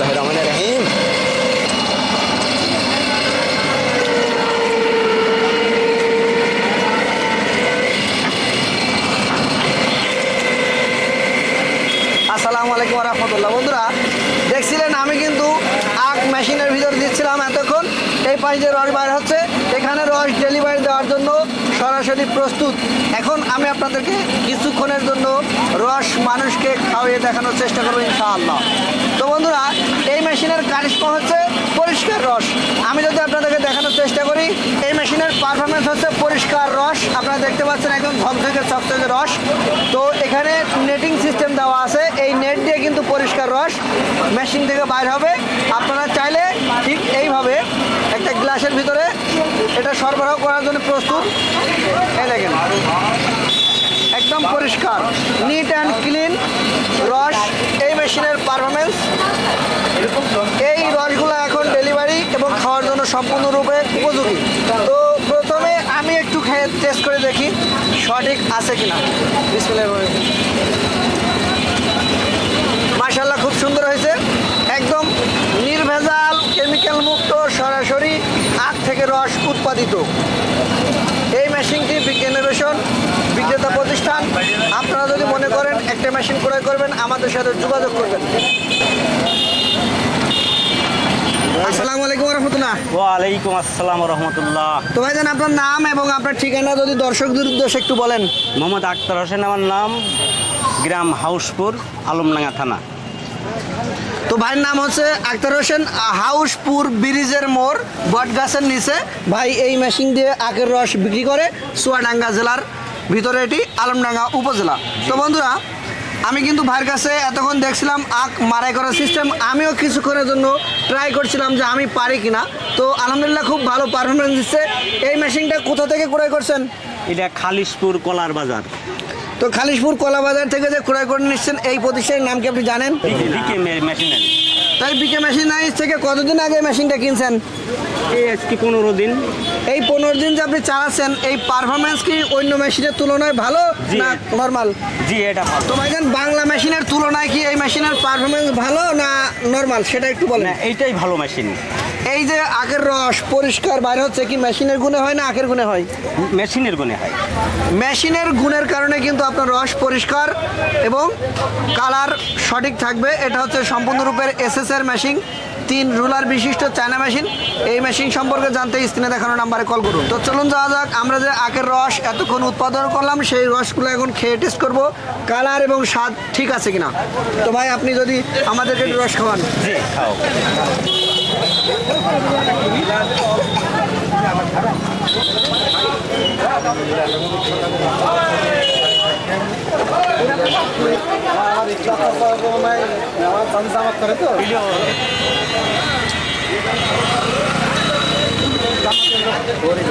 বিসমিল্লাহ রহমান রহিম। আসসালামু আলাইকুম রহমতুল্লাহ। বন্ধুরা, দেখছিলেন আমি কিন্তু আখ মেশিনের ভিতর দিচ্ছিলাম এতক্ষণ। এই পাশ দিয়ে রস বাইর হচ্ছে। এখানে রস ডেলিভারি দেওয়ার জন্য সরাসরি প্রস্তুত। এখন আমি আপনাদেরকে কিছুক্ষণের জন্য রস মানুষকে খাওয়িয়ে দেখানোর চেষ্টা করব ইনশাআল্লাহ। তো বন্ধুরা, এই মেশিনের কারিশ্মা হচ্ছে পরিষ্কার রস। আমি যদি আপনাদেরকে দেখানোর চেষ্টা করি, এই মেশিনের পারফরমেন্স হচ্ছে পরিষ্কার রস। আপনারা দেখতে পাচ্ছেন একদম ঝকঝকে চকচকে রস। তো এখানে নেটিং সিস্টেম দেওয়া আছে। এই নেট দিয়ে কিন্তু পরিষ্কার রস মেশিন থেকে বাইর হবে। আপনারা চাইলে ঠিক এইভাবে একটা গ্লাসের ভিতরে এটা সরবরাহ করার জন্য প্রস্তুত। এই দেখেন। একদম পরিষ্কার নিট অ্যান্ড ক্লিন রস এই মেশিনের পারফরমেন্স এই রসগুলো এখন ডেলিভারি এবং খাওয়ার জন্য সম্পূর্ণরূপে উপযোগী। তো প্রথমে আমি একটু খেয়ে টেস্ট করে দেখি সঠিক আছে কিনা। বিসমিল্লাহির রহমানির রহিম। মাশাল্লাহ খুব সুন্দর হয়েছে একদম নির্ভেজাল কেমিক্যাল মুক্ত সরাসরি আখ থেকে রস উৎপাদিত। এই মেশিনটি ইনোভেশন বিক্রেতা প্রতিষ্ঠান আপনারা যদি মনে করেন একটা মেশিন ক্রয় করবেন আমাদের সাথে যোগাযোগ করবেন। আসসালামু আলাইকুম রহমতুল্লাহ ওয়ালাইকুম আসসালাম রহমতুল্লাহ তো ভাইজান আপনার নাম এবং আপনার ঠিকানা যদি দর্শকদের উদ্দেশ্যে একটু বলেন। মোহাম্মদ আক্তার হোসেন আমার নাম গ্রাম হাউসপুর আলমডাঙ্গা থানা। তো ভাইয়ের নাম হচ্ছে আক্তার হোসেন, হাউসপুর ব্রিজের মোড়, বটগাছের নিচে। ভাই এই মেশিন দিয়ে আখের রস বিক্রি করে চুয়াডাঙ্গা জেলার ভিতরে এটি আলমডাঙ্গা উপজেলা। তো বন্ধুরা, আমি কিন্তু ভাইয়ের কাছে এতক্ষণ দেখছিলাম আখ মারাই করার সিস্টেম আমিও কিছুক্ষণের জন্য ট্রাই করছিলাম যে আমি পারি কিনা। তো আলহামদুলিল্লাহ খুব ভালো পারফরমেন্স দিচ্ছে। এই মেশিনটা কোথা থেকে ক্রয় করছেন? এটা খালিশপুর কলার বাজার। তো খালিশপুর কলা বাজার থেকে যে ক্রয় করে নিচ্ছেন এই প্রতিষ্ঠানের নাম কি আপনি জানেন? তাই বিকে মেশিনারিজ থেকে কতদিন আগে মেশিনটা কিনছেন? এই আজকে পনেরো দিন। এই পনেরো দিন যে আপনি চালাচ্ছেন এই পারফরমেন্স কি অন্য মেশিনের তুলনায় ভালো না নর্মাল জি এটা তো ভাইজান বাংলা মেশিনের তুলনায় কি মেশিনের পারফরমেন্স ভালো না নর্মাল সেটা একটু বলেন। এইটাই ভালো মেশিন এই যে আখের রস পরিষ্কার বাইরে হচ্ছে কি মেশিনের গুণে হয় না আখের গুণে হয়? মেশিনের গুণে হয়। মেশিনের গুণের কারণে কিন্তু আপনার রস পরিষ্কার এবং কালার সঠিক থাকবে। এটা হচ্ছে সম্পূর্ণরূপের এসএসআর মেশিন তিন রুলার বিশিষ্ট চায়না মেশিন। এই মেশিন সম্পর্কে জানতে স্ক্রিনে দেখানো নাম্বারে কল করুন। তো চলুন যাওয়া যাক, আমরা যে আখের রস এতক্ষণ উৎপাদন করলাম, সেই রসগুলো এখন খেয়ে টেস্ট করব, কালার এবং স্বাদ ঠিক আছে কিনা। তো ভাই, আপনি যদি আমাদেরকে রস খাওয়ান। জি ತಂದು ಸಾಮಗ್ರಿ তো ಗೋರಿ